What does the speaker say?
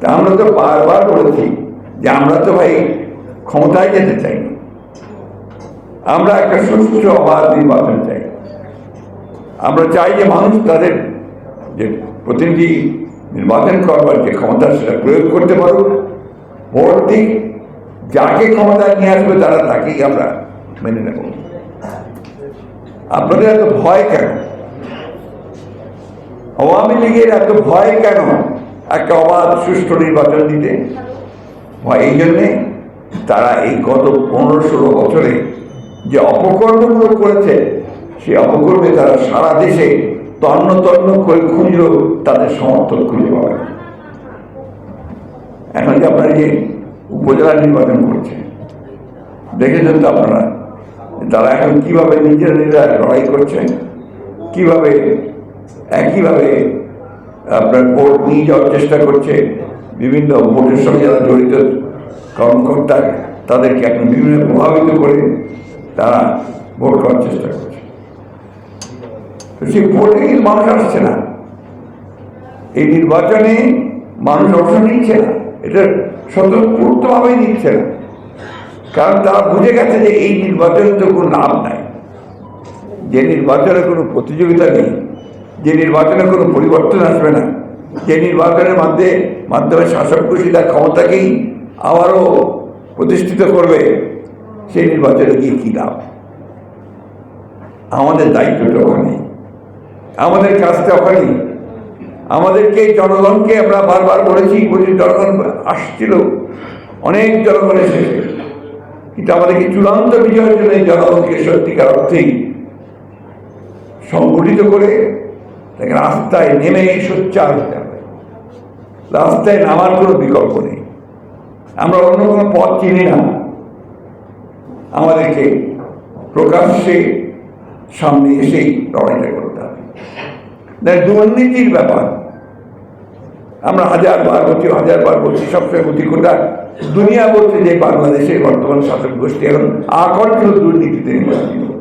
তা আমরা তো বারবার বলেছি যে আমরা তো ভাই ক্ষমতায় যেতে চাই না। আমরা একটা সুষ্ঠু অবাধ নির্বাচন চাই আমরা চাই যে মানুষ তাদের যে প্রতিনিধি নির্বাচন করবার যে ক্ষমতা সেটা প্রয়োগ করতে পারুক ভোট দিক যাকে ক্ষমতায় নিয়ে আসবে তারা তাকেই আমরা মেনে নেব আপনাদের এত ভয় কেন আওয়ামী লীগের এত ভয় কেন একটা অবাধ সুষ্ঠু নির্বাচন দিতে। ভয় এই জন্যে তারা এই গত পনেরো ষোলো বছরে যে অপকর্মগুলো করেছে সেই অপকর্মে তারা সারা দেশে তন্ন তন্ন করে খুঁজল তাদের সমর্থন খুঁজে পাবে এখন যে আপনারা যে উপজেলা নির্বাচন করছে, দেখেছেন তো আপনারা, তারা এখন কীভাবে নিজেরা নিজেরা লড়াই করছে, কীভাবে একইভাবে আপনার ভোট নিয়ে যাওয়ার চেষ্টা করছে। বিভিন্ন ভোটের সঙ্গে যারা জড়িত কর্মকর্তা, তাদেরকে এখন বিভিন্ন প্রভাবিত করে তারা ভোট করার চেষ্টা করছে। সেই ভোটে কিন্তু মানুষ আসছে না। এই নির্বাচনে মানুষ অংশ নিচ্ছে না। এটা স্বতঃস্ফূর্তভাবে নিচ্ছে না। কারণ তারা বুঝে গেছে যে এই নির্বাচনে তো কোনো লাভ নাই। যে নির্বাচনে কোনো প্রতিযোগিতা নেই যে নির্বাচনে কোনো পরিবর্তন আসবে না, যে নির্বাচনের মাধ্যমে মাধ্যমে শাসক তার ক্ষমতাকেই আবারও প্রতিষ্ঠিত করবে, সেই নির্বাচনে গিয়ে কী লাভ? আমাদের দায়িত্বটা ওখানে। আমাদের কাজটা ওখানেই। আমাদেরকে, জনগণকে আমরা বারবার বলেছি, বলছি জনগণ আসছিল, অনেক জনগণ এসেছে। কিন্তু আমাদেরকে চূড়ান্ত বিজয়ের জন্য জনগণকে সত্যিকার অর্থেই সংগঠিত করে তাকে রাস্তায় নেমে সোচ্চার হতে হবে। রাস্তায় নামার কোনো বিকল্প নেই। আমরা অন্য কোনো পথ চিনি না। আমাদেরকে প্রকাশ্যে সামনে এসেই লড়াইটা করতে হবে। দুর্নীতির ব্যাপার। আমরা হাজার বার বলছি, হাজার বার বলছি, সবসময় বলছি গোটা দুনিয়া বলছে যে বাংলাদেশে বর্তমান শাসক গোষ্ঠী এখন আকর্ষণ দুর্নীতিতে নির্বাচিত।